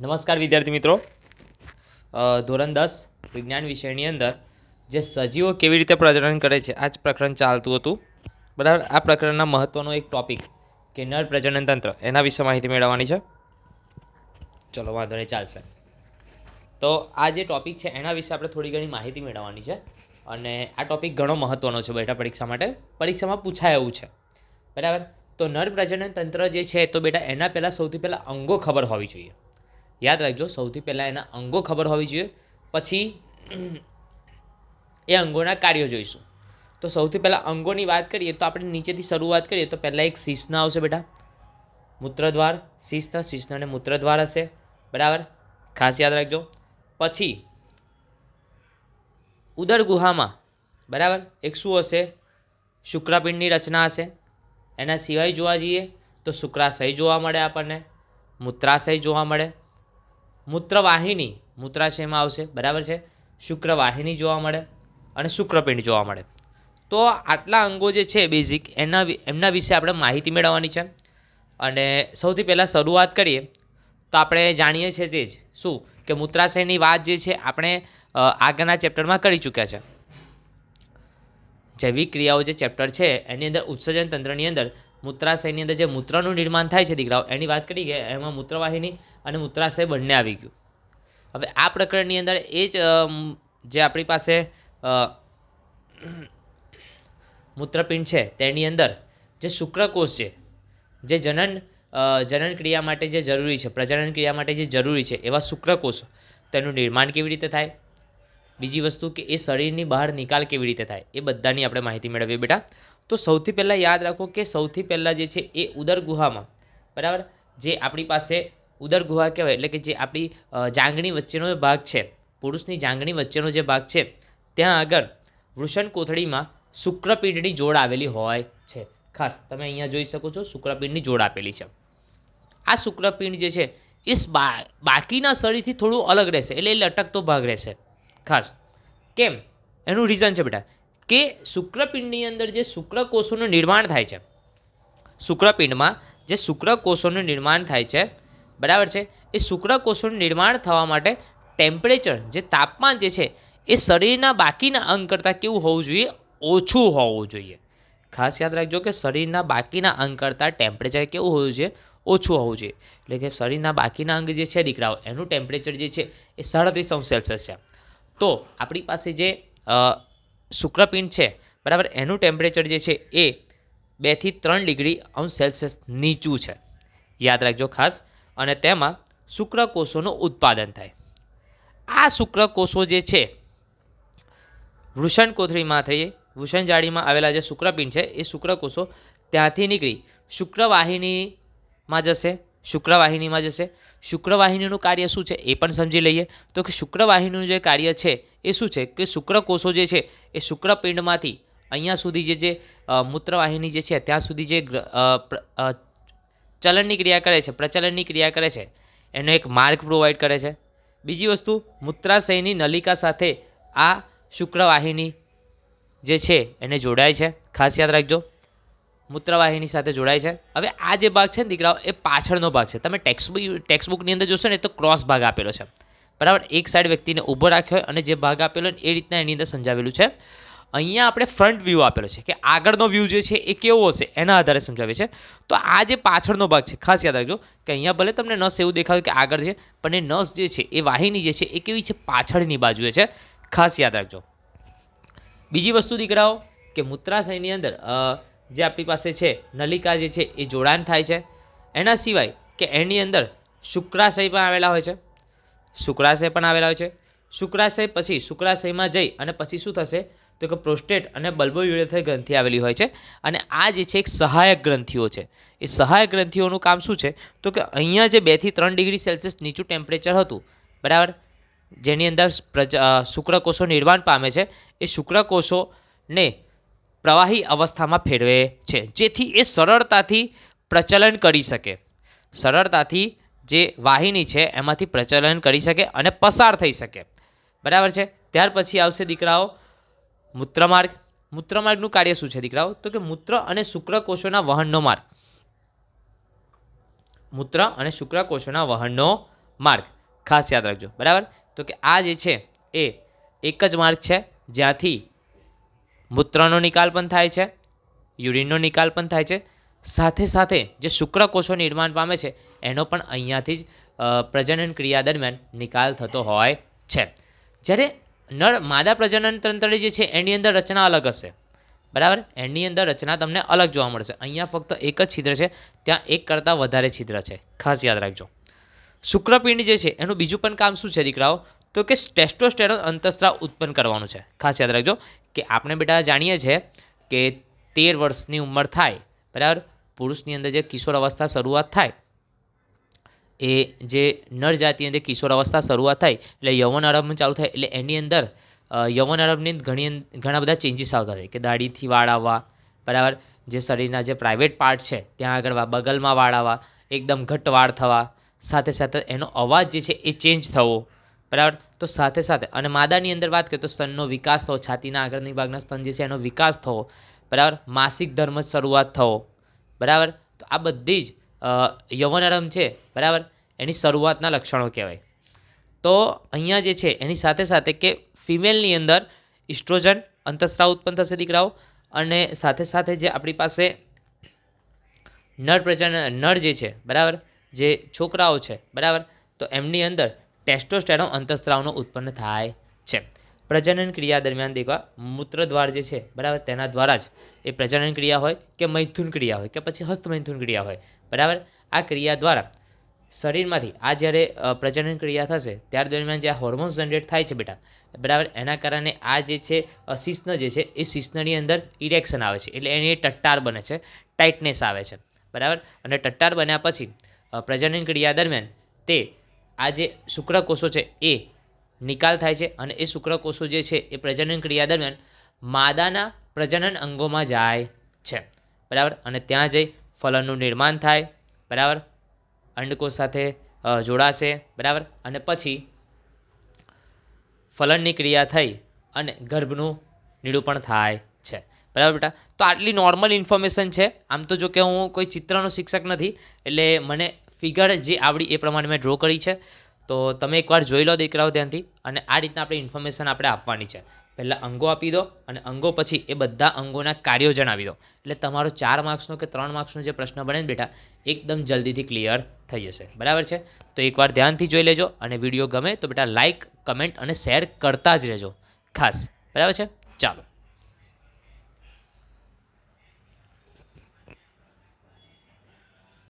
નમસ્કાર વિદ્યાર્થી મિત્રો. ધોરણ દસ, વિજ્ઞાન વિષયની અંદર જે સજીવો કેવી રીતે પ્રજનન કરે છે, આ જ પ્રકરણ ચાલતું હતું. બરાબર? આ પ્રકરણના મહત્ત્વનો એક ટોપિક કે નર પ્રજનન તંત્ર. એના વિશે માહિતી મેળવવાની છે. ચલો, વાંધો નહીં, ચાલશે. તો આ જે ટોપિક છે, એના વિશે આપણે થોડી ઘણી માહિતી મેળવવાની છે. અને આ ટોપિક ઘણો મહત્ત્વનો છે બેટા પરીક્ષા માટે. પરીક્ષામાં પૂછાય એવું છે. બરાબર? તો નર પ્રજનન તંત્ર જે છે, તો બેટા એના પહેલાં સૌથી પહેલાં અંગો ખબર હોવી જોઈએ. યાદ રાખજો, સૌથી પહેલાં એના અંગો ખબર હોવી જોઈએ, પછી એ અંગોના કાર્યો જોઈશું. તો સૌથી પહેલાં અંગોની વાત કરીએ તો આપણે નીચેથી શરૂઆત કરીએ તો પહેલાં એક શિશ્ન આવશે બેટા. મૂત્રદ્વાર શિશ્ન શિશ્ન અને મૂત્રદ્વાર હશે. બરાબર? ખાસ યાદ રાખજો. પછી ઉદર ગુહામાં, બરાબર? એક શું હશે? શુક્રપિંડની રચના હશે. એના સિવાય જોવા જઈએ તો શુક્રાશય જોવા મળે આપણને, મૂત્રાશય જોવા મળે. મૂત્રવાહિની મૂત્રાશયમાં આવશે, બરાબર છે? શુક્રવાહિની જોવા મળે અને શુક્રપિંડ જોવા મળે. તો આટલા અંગો જે છે બેઝિક એના એમના વિશે આપણે માહિતી મેળવવાની છે. અને સૌથી પહેલાં શરૂઆત કરીએ, તો આપણે જાણીએ છીએ તે જ, શું? કે મૂત્રાશયની વાત જે છે, આપણે આગળના ચેપ્ટરમાં કરી ચૂક્યા છે. જૈવિક ક્રિયાઓ જે ચેપ્ટર છે, એની અંદર ઉત્સર્જન તંત્રની અંદર મૂત્રાશયની અંદર જે મૂત્રનું નિર્માણ થાય છે, દીકરાઓ, એની વાત કરી ગયા એમાં મૂત્રવાહિની અને મૂત્રાશય બંને આવી ગયું. હવે આ પ્રકરણની અંદર એ જ જે આપણી પાસે મૂત્રપિંડ છે, તેની અંદર જે શુક્રકોષ છે, જે જનન જનન ક્રિયા માટે જે જરૂરી છે, પ્રજનન ક્રિયા માટે જે જરૂરી છે, એવા શુક્રકોષ, તેનું નિર્માણ કેવી રીતે થાય? બીજી વસ્તુ કે એ શરીરની બહાર નિકાલ કેવી રીતે થાય? એ બધાની આપણે માહિતી મેળવીએ બેટા. તો સૌથી પહેલાં યાદ રાખો કે સૌથી પહેલાં જે છે એ ઉદર ગુહામાં બરાબર? જે આપણી પાસે ઉદર ગુહા કહેવાય, એટલે કે જે આપણી જાંગણી વચ્ચેનો ભાગ છે, પુરુષની જાંગણી વચ્ચેનો જે ભાગ છે, ત્યાં આગળ વૃષણ કોથળીમાં શુક્રપિંડની જોડ આવેલી હોય છે. ખાસ તમે અહીંયા જોઈ શકો છો, શુક્રપિંડની જોડ આપેલી છે. આ શુક્રપિંડ જે છે, એ બાકીના શરીરથી થોડું અલગ રહેશે, એટલે એ લટકતો ભાગ રહેશે. ખાસ. કેમ? એનું રીઝન છે બેટા, કે શુક્રપિંડની અંદર જે શુક્રકોષોનું નિર્માણ થાય છે, શુક્રપિંડમાં જે શુક્રકોષોનું નિર્માણ થાય છે બરાબર છે? એ શુક્રકોષોનું નિર્માણ થવા માટે ટેમ્પરેચર જે તાપમાન જે છે, એ શરીરના બાકીના અંગ કરતાં કેવું હોવું જોઈએ? ઓછું હોવું જોઈએ. ખાસ યાદ રાખજો કે શરીરના બાકીના અંગ કરતાં ટેમ્પરેચર કેવું હોવું જોઈએ? ઓછું હોવું જોઈએ. એટલે કે શરીરના બાકીના અંગ જે છે દીકરાઓ, એનું ટેમ્પરેચર જે છે, એ સાડત્રીસ અંશ સેલ્સિયસ છે. તો આપણી પાસે જે શુક્રપિંડ છે, બરાબર, એનું ટેમ્પરેચર જે છે, એ બેથી ત્રણ ડિગ્રી અંશ સેલ્સિયસ નીચું છે. યાદ રાખજો ખાસ અને તેમાં શુક્રકોષોનું ઉત્પાદન થાય. આ શુક્રકોષો જે છે, વૃષણ કોથળીમાં થઈએ, વૃષણ જાળીમાં આવેલા જે શુક્રપિંડ છે, એ શુક્રકોષો ત્યાંથી નીકળી શુક્રવાહિનીમાં જશે શુક્રવાહિનીમાં જશે. શુક્રવાહિનીનું કાર્ય શું છે, એ પણ સમજી લઈએ. તો કે શુક્રવાહિનીનું જે કાર્ય છે, એ શું છે, કે શુક્રકોષો જે છે, એ શુક્રપિંડમાંથી અહીંયા સુધી જે જે મૂત્રવાહિની જે છે, ત્યાં સુધી જે ચલનની ક્રિયા કરે છે, પ્રચલનની ક્રિયા કરે છે. એનો એક માર્ગ પ્રોવાઈડ કરે છે. બીજી વસ્તુ, મૂત્રાશયની નલિકા સાથે આ શુક્રવાહિની જે છે, એને જોડાય છે. ખાસ યાદ રાખજો, મૂત્રવાહિની સાથે જોડાય છે. હવે આ જે ભાગ છે ને દીકરાઓ, એ પાછળનો ભાગ છે. તમે ટેક્સ્ટબુક ટેક્સ્ટબુકની અંદર જોશો ને, તો ક્રોસ ભાગ આપેલો છે. બરાબર? એક સાઈડ વ્યક્તિને ઊભો રાખ્યો હોય અને જે ભાગ આપેલો એ રીતના એની અંદર સમજાવેલું છે. અહીંયા આપણે ફ્રન્ટ વ્યૂ આપેલો છે કે આગળનો વ્યૂ જે છે એ કેવો હશે એના આધારે સમજાવે છે તો આ જે પાછળનો ભાગ છે, ખાસ યાદ રાખજો કે અહીંયા ભલે તમને નસ એવું દેખાવે કે આગળ છે, પણ એ નસ જે છે, એ વાહિની જે છે, એ કેવી છે? પાછળની બાજુએ છે. ખાસ યાદ રાખજો. બીજી વસ્તુ દીકરાઓ, કે મૂત્રાશયની અંદર જે આપણી પાસે છે, નલિકા જે છે, એ જોડાણ થાય છે. એના સિવાય કે એની અંદર શુક્રાશય પણ આવેલા હોય છે. શુક્રાશય પણ આવેલા હોય છે. શુક્રાશય પછી શુક્રાશયમાં જઈ અને પછી શું થશે? તો કે પ્રોસ્ટેટ અને બલ્બોયુરેથર ગ્રંથિ આવેલી હોય છે. અને આ જે છે એક સહાયક ગ્રંથિઓ છે. એ સહાયક ગ્રંથિઓનું કામ શું છે? તો કે અહીંયા જે બેથી ત્રણ ડિગ્રી સેલ્સિયસ નીચું ટેમ્પરેચર હતું, બરાબર? જેની અંદર શુક્રકોષો નિર્માણ પામે છે. એ શુક્રકોષોને પ્રવાહી અવસ્થામાં ફેરવે છે. જેથી એ સરળતાથી પ્રચલન કરી શકે. સરળતાથી જે વાહિની છે એમાંથી પ્રચલન કરી શકે અને પસાર થઈ શકે. બરાબર છે? ત્યાર પછી આવશે દીકરાઓ મૂત્રમાર્ગ. મૂત્રમાર્ગનું કાર્ય શું છે દીકરાઓ? તો કે મૂત્ર અને શુક્રકોષોના વહનનો માર્ગ. મૂત્ર અને શુક્રકોષોના વહનનો માર્ગ. ખાસ યાદ રાખજો. બરાબર? તો કે આ જે છે એ એક જ માર્ગ છે, જ્યાંથી મૂત્રનો નિકાલ પણ થાય છે, યુરિનનો નિકાલ પણ થાય છે. સાથે સાથે જે શુક્રકોષો નિર્માણ પામે છે, એનો પણ અહીંયાથી જ પ્રજનન ક્રિયા દરમિયાન નિકાલ થતો હોય છે. જ્યારે નર માદા પ્રજનન તંત્ર જે છે, એની અંદર રચના અલગ હશે. બરાબર? એની અંદર રચના તમને અલગ જોવા મળશે. અહીંયા ફક્ત એક જ છિદ્ર છે, ત્યાં એક કરતાં વધારે છિદ્ર છે. ખાસ યાદ રાખજો. શુક્રપિંડ જે છે, એનું બીજું પણ કામ શું છે દીકરાઓ? તો કે ટેસ્ટોસ્ટેરોન અંતસ્ત્રાવ ઉત્પન્ન કરવાનું છે. ખાસ યાદ રાખજો કે આપણે બેટા જાણીએ છીએ કે તેર વર્ષની ઉંમર થાય, બરાબર? પુરુષની અંદર જે કિશોર અવસ્થા શરૂઆત થાય એ જે નર જાતિની અંદર કિશોર અવસ્થા શરૂઆત થાય, એટલે યવન આરંભ ચાલુ થાય, એટલે એની અંદર યૌવન આરંભની ઘણી ઘણા બધા ચેન્જીસ આવતા થાય, કે દાઢીથી વાળ આવવા બરાબર? જે શરીરના જે પ્રાઇવેટ પાર્ટ છે, ત્યાં આગળ બગલમાં વાળ આવવા એકદમ ઘટ્ટ વાળ થવા, સાથે સાથે એનો અવાજ જે છે એ ચેન્જ થવો, બરાબર? તો સાથે સાથે, અને માદાની અંદર વાત કરીએ તો સ્તનનો વિકાસ થવો, છાતીના આગળની ભાગના સ્તન જે છે એનો વિકાસ થવો, બરાબર? માસિક ધર્મ શરૂઆત થવો, બરાબર? તો આ બધી જ અ, યૌવન આરંભ છે બરાબર? એની શરૂઆતના લક્ષણો કહેવાય. તો અહીંયા જે છે એની સાથે સાથે કે ફિમેલની અંદર ઇસ્ટ્રોજન અંતસ્ત્રાવ ઉત્પન્ન થશે દીકરાઓ અને સાથે સાથે જે આપણી પાસે નર પ્રજનન નર જે છે બરાબર? જે છોકરાઓ છે બરાબર? તો એમની અંદર ટેસ્ટોસ્ટેરોન અંતસ્ત્રાવનો ઉત્પન્ન થાય છે. પ્રજનન ક્રિયા દરમિયાન દેખવા મૂત્રદ્વાર જે છે, બરાબર, તેના દ્વારા જ એ પ્રજનન ક્રિયા હોય કે મૈથુન ક્રિયા હોય કે પછી હસ્તમૈથુન ક્રિયા હોય, બરાબર? આ ક્રિયા દ્વારા શરીરમાંથી, આ જ્યારે પ્રજનન ક્રિયા થશે, ત્યાર દરમિયાન જે આ હોર્મોન્સ જનરેટ થાય છે બેટા, બરાબર? એના કારણે આ જે છે શિશ્ન જે છે, એ શિશ્નની અંદર ઇરેક્શન આવે છે, એટલે એની ટટ્ટાર બને છે ટાઇટનેસ આવે છે, બરાબર? અને ટટ્ટાર બન્યા પછી પ્રજનન ક્રિયા દરમિયાન તે આ જે શુક્રકોષો છે, એ નિકાલ થાય છે અને એ શુક્રકોષો જે છે એ પ્રજનન ક્રિયા દરમિયાન માદાના પ્રજનન અંગોમાં જાય છે. બરાબર? અને ત્યાં જઈ ફલનનું નિર્માણ થાય. બરાબર? અંડકોષ સાથે જોડાશે. બરાબર? અને પછી ફલનની ક્રિયા થઈ અને ગર્ભનું નિરૂપણ થાય છે. બરાબર બેટા? તો આટલી નોર્મલ ઇન્ફોર્મેશન છે. આમ તો જો કે હું કોઈ ચિત્રનો શિક્ષક નથી, એટલે મને ફિગર જે આવડી એ પ્રમાણે મેં ડ્રો કરી છે. તો તમે એકવાર જોઈ લો દીકરાઓ ધ્યાનથી અને આ રીતના આપણે ઇન્ફોર્મેશન આપણે આપવાની છે. પહેલાં અંગો આપી દો અને અંગો પછી એ બધા અંગોના કાર્યો જણાવી દો. એટલે તમારો ચાર માર્ક્સનો કે ત્રણ માર્ક્સનો જે પ્રશ્ન બને ને બેટા, એકદમ જલ્દીથી ક્લિયર થઈ જશે. બરાબર છે? તો એકવાર ધ્યાનથી જોઈ લેજો અને વીડિયો ગમે તો બેટા લાઇક કમેન્ટ અને શેર કરતા જ રહેજો. ખાસ. બરાબર છે? ચાલો.